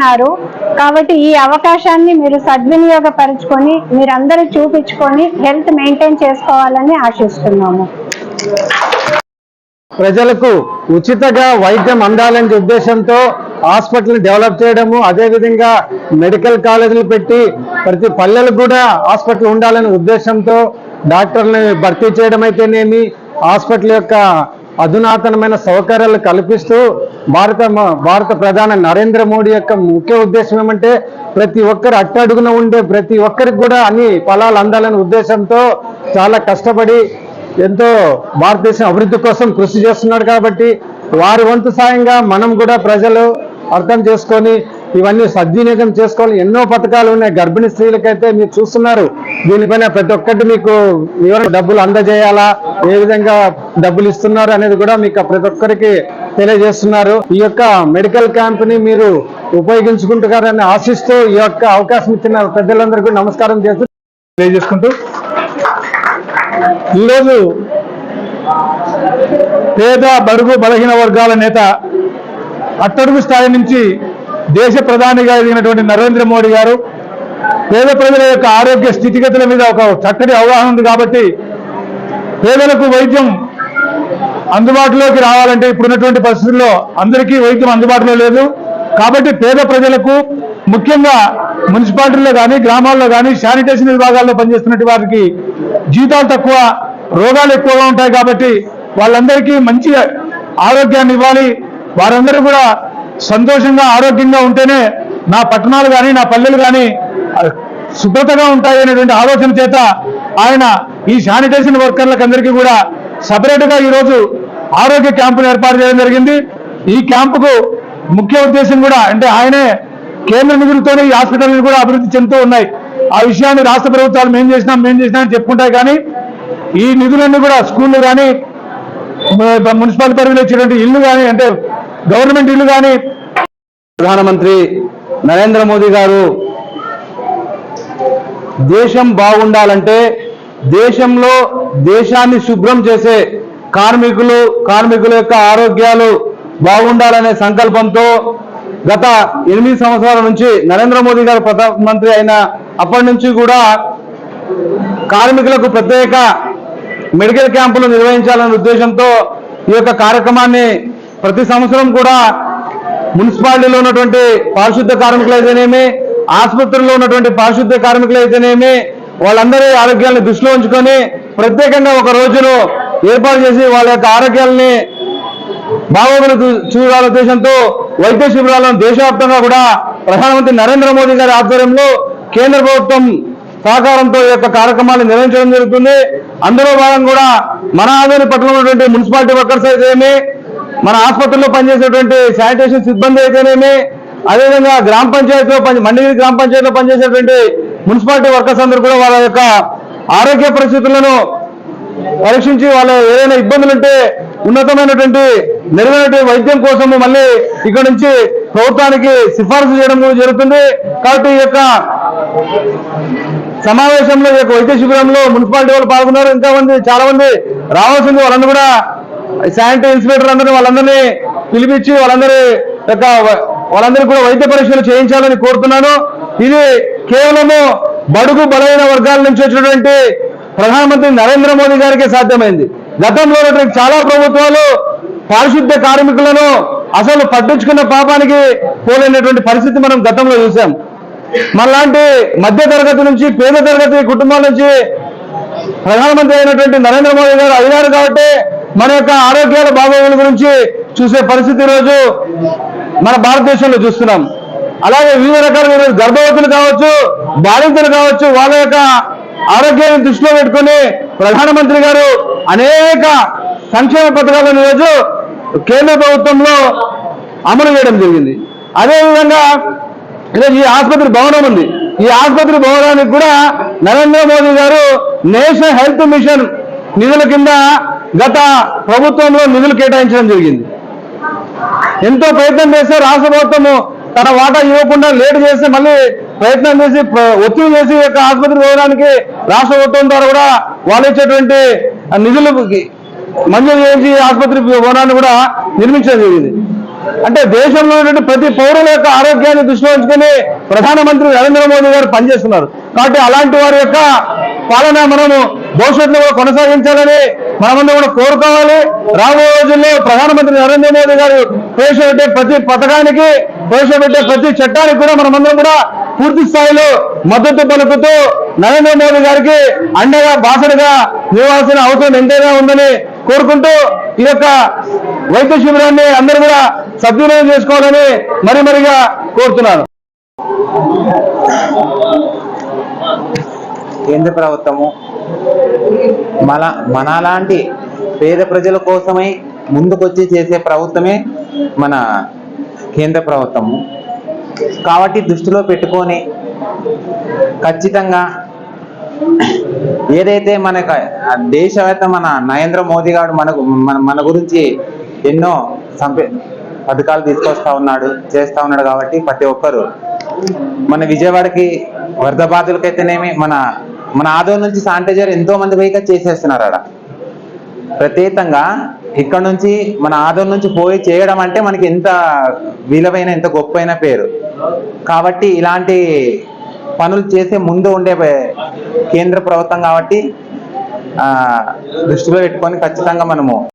ఉన్నారు. కాబట్టి ఈ అవకాశాన్ని మీరు సద్వినియోగపరుచుకొని మీరందరూ చూపించుకొని హెల్త్ మెయింటైన్ చేసుకోవాలని ఆశిస్తున్నాము. ప్రజలకు ఉచితగా వైద్యం అందాలనే ఉద్దేశంతో హాస్పిటల్ డెవలప్ చేయడము అదేవిధంగా మెడికల్ కాలేజీలు పెట్టి ప్రతి పల్లెలకు కూడా హాస్పిటల్ ఉండాలనే ఉద్దేశంతో డాక్టర్లను భర్తీ చేయడం అయితేనేమి హాస్పిటల్ యొక్క అధునాతనమైన సౌకర్యాలు కల్పిస్తూ భారత భారత ప్రధాని నరేంద్ర మోడీ యొక్క ముఖ్య ఉద్దేశం ఏమంటే ప్రతి ఒక్కరు అట్టడుగున ఉండే ప్రతి ఒక్కరికి కూడా అన్ని ఫలాలు అందాలనే ఉద్దేశంతో చాలా కష్టపడి ఎంతో భారతదేశం అభివృద్ధి కోసం కృషి చేస్తున్నాడు కాబట్టి వారి వంతు సాయంగా మనం కూడా ప్రజలు అర్థం చేసుకొని ఇవన్నీ సద్వినియోగం చేసుకోవాలి. ఎన్నో పథకాలు ఉన్నాయి. గర్భిణీ స్త్రీలకైతే మీరు చూస్తున్నారు. దీనిపైన ప్రతి ఒక్కటి మీకు వివరణ డబ్బులు అందజేయాలా? ఏ విధంగా డబ్బులు ఇస్తున్నారు అనేది కూడా మీకు ప్రతి ఒక్కరికి తెలియజేస్తున్నారు. ఈ యొక్క మెడికల్ క్యాంప్ని మీరు ఉపయోగించుకుంటున్నారని ఆశిస్తూ ఈ యొక్క అవకాశం ఇచ్చిన పెద్దలందరికీ నమస్కారం చేస్తూ తెలియజేసుకుంటూ ఈరోజు పేద బడుగు బలహీన వర్గాల నేత అట్టడుగు స్థాయి నుంచి దేశ ప్రధానిగా ఎదిగినటువంటి నరేంద్ర మోడీ గారు పేద ప్రజల యొక్క ఆరోగ్య స్థితిగతుల మీద ఒక చక్కటి అవగాహన ఉంది కాబట్టి పేదలకు వైద్యం అందుబాటులోకి రావాలంటే ఇప్పుడున్నటువంటి పరిస్థితుల్లో అందరికీ వైద్యం అందుబాటులో లేదు. కాబట్టి పేద ప్రజలకు ముఖ్యంగా మున్సిపాలిటీల్లో కానీ గ్రామాల్లో కానీ శానిటేషన్ విభాగాల్లో పనిచేస్తున్నటువంటి వారికి జీతాలు తక్కువ రోగాలు ఎక్కువగా ఉంటాయి కాబట్టి వాళ్ళందరికీ మంచి ఆరోగ్యాన్ని ఇవ్వాలి. వారందరూ కూడా సంతోషంగా ఆరోగ్యంగా ఉంటేనే నా పట్టణాలు కానీ నా పల్లెలు కానీ శుభ్రతగా ఉంటాయి అనేటువంటి ఆలోచన చేత ఆయన ఈ శానిటేషన్ వర్కర్లకు అందరికీ కూడా సపరేట్గా ఈరోజు ఆరోగ్య క్యాంపును ఏర్పాటు చేయడం జరిగింది. ఈ క్యాంపుకు ముఖ్య ఉద్దేశం కూడా అంటే ఆయనే కేంద్ర నిధులతోనే ఈ హాస్పిటల్ని కూడా అభివృద్ధి చెందుతూ ఉన్నాయి. ఆ విషయాన్ని రాష్ట్ర ప్రభుత్వాలు మేం చేసినాం మేం చేసినాం అని చెప్పుకుంటాయి కానీ ఈ నిధులన్నీ కూడా స్కూళ్ళు కానీ మున్సిపల్ పరిధిలో ఇచ్చేటువంటి ఇల్లు కానీ అంటే గవర్నమెంట్ ఇల్లు కానీ ప్రధానమంత్రి నరేంద్ర మోదీ గారు దేశం బాగుండాలంటే దేశంలో దేశాన్ని శుభ్రం చేసే కార్మికులు కార్మికుల యొక్క ఆరోగ్యాలు బాగుండాలనే సంకల్పంతో గత ఎనిమిది సంవత్సరాల నుంచి నరేంద్ర మోదీ గారు ప్రధానమంత్రి అయిన అప్పటి నుంచి కూడా కార్మికులకు ప్రత్యేక మెడికల్ క్యాంపులు నిర్వహించాలనే ఉద్దేశంతో ఈ యొక్క కార్యక్రమాన్ని ప్రతి సంవత్సరం కూడా మున్సిపాలిటీలో ఉన్నటువంటి పారిశుద్ధ కార్మికులు అయితేనేమి ఆసుపత్రుల్లో ఉన్నటువంటి పారిశుద్ధ కార్మికులు అయితేనేమి వాళ్ళందరి ఆరోగ్యాలను దృష్టిలో ఉంచుకొని ప్రత్యేకంగా ఒక రోజును ఏర్పాటు చేసి వాళ్ళ యొక్క ఆరోగ్యాలని బాగోగులు చూడాల ఉద్దేశంతో వైద్య శిబిరాలను దేశవ్యాప్తంగా కూడా ప్రధానమంత్రి నరేంద్ర మోదీ గారి ఆధ్వర్యంలో కేంద్ర ప్రభుత్వం సహకారంతో ఈ యొక్క కార్యక్రమాన్ని నిర్వహించడం జరుగుతుంది. అందులో భాగం కూడా మన ఆదోని పట్టణంలో ఉన్నటువంటి మున్సిపాలిటీ వర్కర్స్ అయితేనేమి మన ఆసుపత్రిలో పనిచేసేటువంటి శానిటేషన్ సిబ్బంది అయితేనేమి అదేవిధంగా గ్రామ పంచాయతీలో పని మండలి గ్రామ పంచాయతీలో పనిచేసేటువంటి మున్సిపాలిటీ వర్కర్స్ అందరూ కూడా వాళ్ళ యొక్క ఆరోగ్య పరిస్థితులను పరీక్షించి వాళ్ళ ఏదైనా ఇబ్బందులు ఉంటే ఉన్నతమైనటువంటి మెరుగైనటువంటి వైద్యం కోసము మళ్ళీ ఇక్కడ నుంచి ప్రభుత్వానికి సిఫార్సు చేయడం జరుగుతుంది. కాబట్టి ఈ యొక్క సమావేశంలో ఈ యొక్క వైద్య శిబిరంలో మున్సిపాలిటీ వాళ్ళు పాల్గొన్నారు. ఇంకా మంది చాలా మంది రావాల్సింది వాళ్ళని కూడా శానిటరీ ఇన్స్పెక్టర్ అందరినీ వాళ్ళందరినీ పిలిపించి వాళ్ళందరి యొక్క వాళ్ళందరికీ కూడా వైద్య పరీక్షలు చేయించాలని కోరుతున్నాను. ఇది కేవలము బడుగు బలైన వర్గాల నుంచి వచ్చినటువంటి ప్రధానమంత్రి నరేంద్ర మోదీ గారికి సాధ్యమైంది. గతంలో ఉన్నటువంటి చాలా ప్రభుత్వాలు పారిశుద్ధ్య కార్మికులను అసలు పట్టించుకున్న పాపానికి పోలేనటువంటి పరిస్థితి మనం గతంలో చూసాం. మనలాంటి మధ్య తరగతి నుంచి పేద తరగతి కుటుంబాల నుంచి ప్రధానమంత్రి అయినటువంటి నరేంద్ర మోదీ గారు అయినారు కాబట్టి మన యొక్క ఆరోగ్యాల బాగోగుల గురించి చూసే పరిస్థితి ఈరోజు మన భారతదేశంలో చూస్తున్నాం. అలాగే వివిధ రకాల గర్భవతులు కావచ్చు బాలింతలు కావచ్చు వాళ్ళ యొక్క ఆరోగ్యాన్ని దృష్టిలో పెట్టుకొని ప్రధానమంత్రి గారు అనేక సంక్షేమ పథకాలను ఈరోజు కేంద్ర ప్రభుత్వంలో అమలు చేయడం జరిగింది. అదేవిధంగా ఈరోజు ఈ ఆసుపత్రి భవనం ఉంది. ఈ ఆసుపత్రి భవనానికి కూడా నరేంద్ర మోదీ గారు నేషనల్ హెల్త్ మిషన్ నిధుల కింద గత ప్రభుత్వంలో నిధులు కేటాయించడం జరిగింది. ఎంతో ప్రయత్నం చేస్తే రాష్ట్ర ప్రభుత్వము తన వాటా ఇవ్వకుండా లేటు చేస్తే మళ్ళీ ప్రయత్నం చేసి ఒత్తిడి చేసి యొక్క ఆసుపత్రి పోవడానికి రాష్ట్ర ప్రభుత్వం ద్వారా కూడా వాళ్ళు ఇచ్చేటువంటి నిధులు మంజూరు చేసి ఆసుపత్రి భవనాన్ని కూడా నిర్మించడం జరిగింది. అంటే దేశంలో ఉన్నటువంటి ప్రతి పౌరుల యొక్క ఆరోగ్యాన్ని దృష్టిలో ఉంచుకొని ప్రధానమంత్రి నరేంద్ర మోదీ గారు పనిచేస్తున్నారు. కాబట్టి అలాంటి వారి యొక్క పాలన మనము భవిష్యత్తులో కూడా కొనసాగించాలని మనమందరం కూడా కోరుకోవాలి. రాబోయే రోజుల్లో ప్రధానమంత్రి నరేంద్ర మోదీ గారు ప్రవేశపెట్టే ప్రతి పథకానికి ప్రవేశపెట్టే ప్రతి చట్టానికి కూడా మనమందరం కూడా పూర్తి స్థాయిలో మద్దతు పలుకుతూ నరేంద్ర మోదీ గారికి అండగా బాసడగా నిలవాల్సిన అవసరం ఎంతైనా ఉందని కోరుకుంటూ ఈ యొక్క వైద్య శిబిరాన్ని అందరూ కూడా సద్వినియోగం చేసుకోవాలని మరీ మరిగా కోరుతున్నాను. కేంద్ర ప్రభుత్వము. మన మనలాంటి పేద ప్రజల కోసమై ముందుకొచ్చి చేసే ప్రభుత్వమే మన కేంద్ర ప్రభుత్వము. కాబట్టి దృష్టిలో పెట్టుకొని ఖచ్చితంగా ఏదైతే మనకు ఆ దేశవేత్త మన నరేంద్ర మోదీ గారు మనకు మన మన గురించి ఎన్నో సంపే పథకాలు తీసుకొస్తా ఉన్నాడు చేస్తా ఉన్నాడు కాబట్టి ప్రతి ఒక్కరు మన విజయవాడకి వరద బాధలకైతేనేమి మన మన ఆదోన్ నుంచి శానిటైజర్ ఎంతో మంది పోయిక చేసేస్తున్నారు అక్కడ ప్రత్యేకంగా ఇక్కడ నుంచి మన ఆదోన్ నుంచి పోయి చేయడం అంటే మనకి ఎంత విలువైన ఎంత గొప్పైన పేరు. కాబట్టి ఇలాంటి పనులు చేసే ముందు ఉండే కేంద్ర ప్రభుత్వం కాబట్టి దృష్టిలో పెట్టుకొని ఖచ్చితంగా మనము